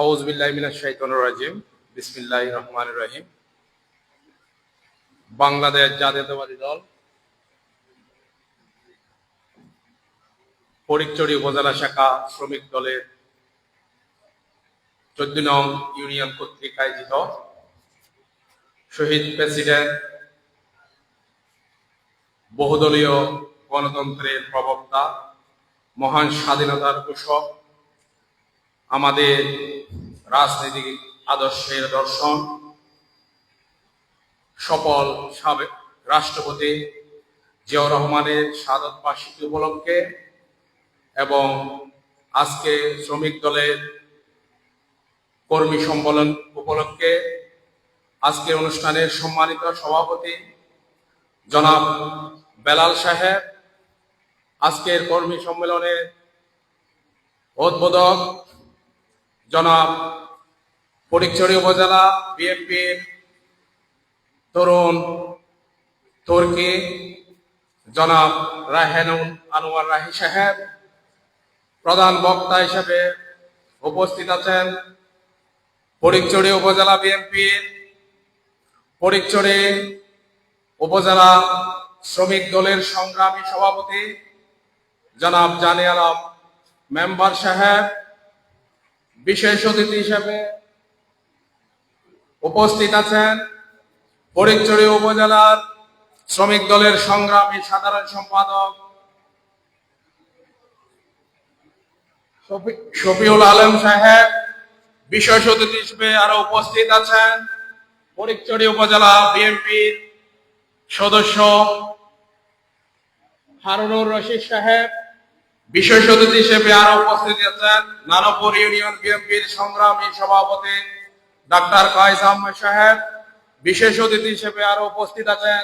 আউজবিল্লাহ মিনাশ শাইতানির রাজিম। বিসমিল্লাহির রহমানির রহিম। বাংলাদেশ জাতীয়তাবাদী দল ফটিকছড়ি উপজেলা শাখা শ্রমিক দলের চোদ্দ নং ইউনিয়ন কর্তৃক আয়োজিত শহীদ প্রেসিডেন্ট, বহুদলীয় গণতন্ত্রের প্রবক্তা, মহান স্বাধীনতার ঘোষক আমাদের রাজনৈতিক আদর্শের দর্শন, সফল সাবেক রাষ্ট্রপতি জিয়াউর রহমানের সাদত বার্ষিকী উপলক্ষে এবং আজকে শ্রমিক দলের কর্মী সম্মেলন উপলক্ষে আজকের অনুষ্ঠানের সম্মানিত সভাপতি জনাব বেলাল সাহেব, আজকের কর্মী সম্মেলনের উদ্বোধক জনাব ফটিকছড়ি উপজেলা বিএনপির তরুণ তুর্কি জনাব রাহেনুন আনোয়ার রাহি সাহেব, প্রধান বক্তা হিসেবে উপস্থিত আছেন ফটিকছড়ি উপজেলা বিএনপির ফটিকছড়ি উপজেলা শ্রমিক দলের সংগ্রামী সভাপতি জনাব জানে আলম মেম্বার সাহেব বিশেষ অতিথি হিসেবে উপস্থিত আছেন ফটিকছড়ি উপজেলার শ্রমিক দলের সংগ্রামী সাধারণ সম্পাদক শফিউল আলম সাহেব, বিশেষ অতিথি হিসেবে আরও উপস্থিত আছেন ফটিকছড়ি উপজেলা বিএনপির সদস্য হারুনুর রশিদ সাহেব বিশেষ অতিথি হিসেবে আরও উপস্থিত আছেন নানপুর ইউনিয়ন বিএনপির সংগ্রামী সভাপতি ডাক্তার কায়েস আহমেদ সাহেব। বিশেষ অতিথি হিসেবে আরও উপস্থিত আছেন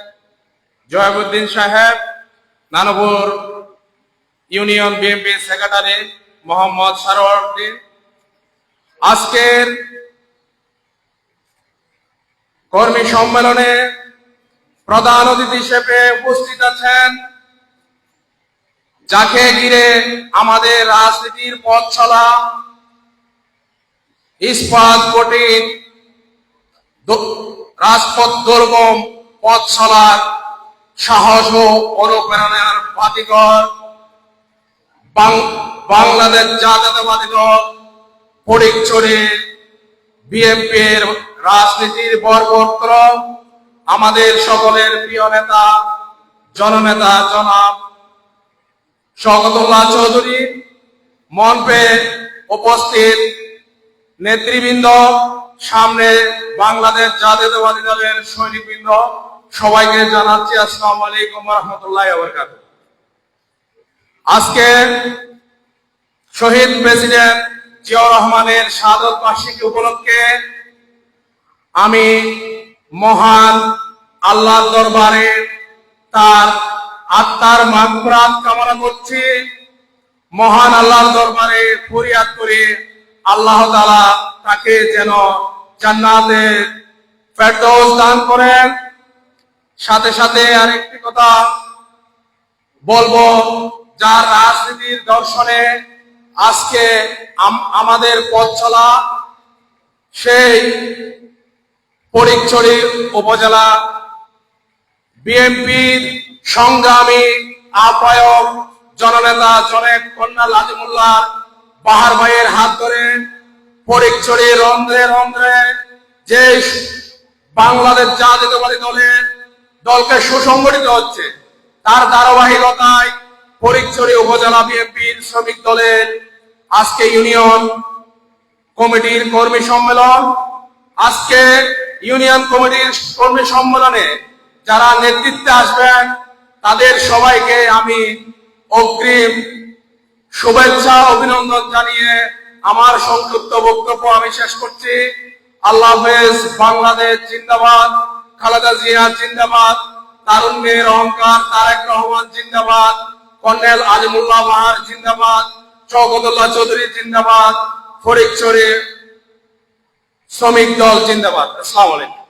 জয়াবুদ্দিন সাহেব, নানপুর ইউনিয়ন বিএনপির সেক্রেটারি মোহাম্মদ সারোয়ারউদ্দিন আজকের কর্মী সম্মেলনে প্রধান অতিথি হিসেবে উপস্থিত আছেন যাকে ঘিরে আমাদের রাজনীতির পথ চলা ইস্পাত কঠিন রাজপথ দুর্গম পথ চলার সাহস ও অনুপ্রেরণার বাতিকর বাংলাদেশ জাতীয়তাবাদী দল ফটিকছড়ি বিএনপির রাজনীতির বরপত্র আমাদের সকলের প্রিয় নেতা, জননেতা জনাব শওকতুল্লাহ চৌধুরী। মঞ্চে উপস্থিত নেতৃবৃন্দ, সামনে বাংলাদেশ জাতীয়তাবাদী দলের সৈনিকবৃন্দ, সবাইকে জানাচ্ছি আসসালামু আলাইকুম রহমতুল্লাহ আজকে শহীদ প্রেসিডেন্ট জিয়াউর রহমানের সাদত বার্ষিকী উপলক্ষে আমি মহান আল্লাহর দরবারে তার আত্মার মাগফিরাত কামনা করছি। মহান আল্লাহর দরবারে ফরিয়াদ করে আল্লাহ তাআলা তাকে যেন জান্নাতে ফেরদৌস দান করেন। সাথে সাথে আরেকটি কথা বলব, যার রাজনীতির দর্শনে আজকে আম- আমাদের পথ চলা সেই ফটিকছড়ি উপজেলা বিএনপির সংগ্রামী আহ্বায়ক জননেতা জনেক কন্যা লাজিমুল্লাহ বাহার ভাইয়ের হাত ধরে ফটিকছড়ি রন্ধ্রে রন্ধ্রে যে বাংলাদেশ জাতীয়তাবাদী দলের দলকে সুসংগঠিত হচ্ছে, তার ধারাবাহিকতায় ফটিকছড়ি উপজেলা বিএনপির শ্রমিক দলের আজকে ইউনিয়ন কমিটির কর্মী সম্মেলন। আজকে ইউনিয়ন কমিটির কর্মী সম্মেলনে যারা নেতৃত্বে আসবেন তাদের সবাইকে আমি অগ্রিম শুভেচ্ছা, অভিনন্দন জানিয়ে আমার সংক্ষিপ্ত বক্তব্য আমি শেষ করছি। আল্লাহ হাফেজ, বাংলাদেশ জিন্দাবাদ, খালেদা জিয়া জিন্দাবাদ তারুণ্যের অহংকার, তারেক রহমান জিন্দাবাদ, কর্নেল আজিমুল্লাহ মাহার জিন্দাবাদ চৌকতুল্লাহ চৌধুরী জিন্দাবাদ ফরিকছড়ি শ্রমিক দল জিন্দাবাদ। আসসালামু আলাইকুম।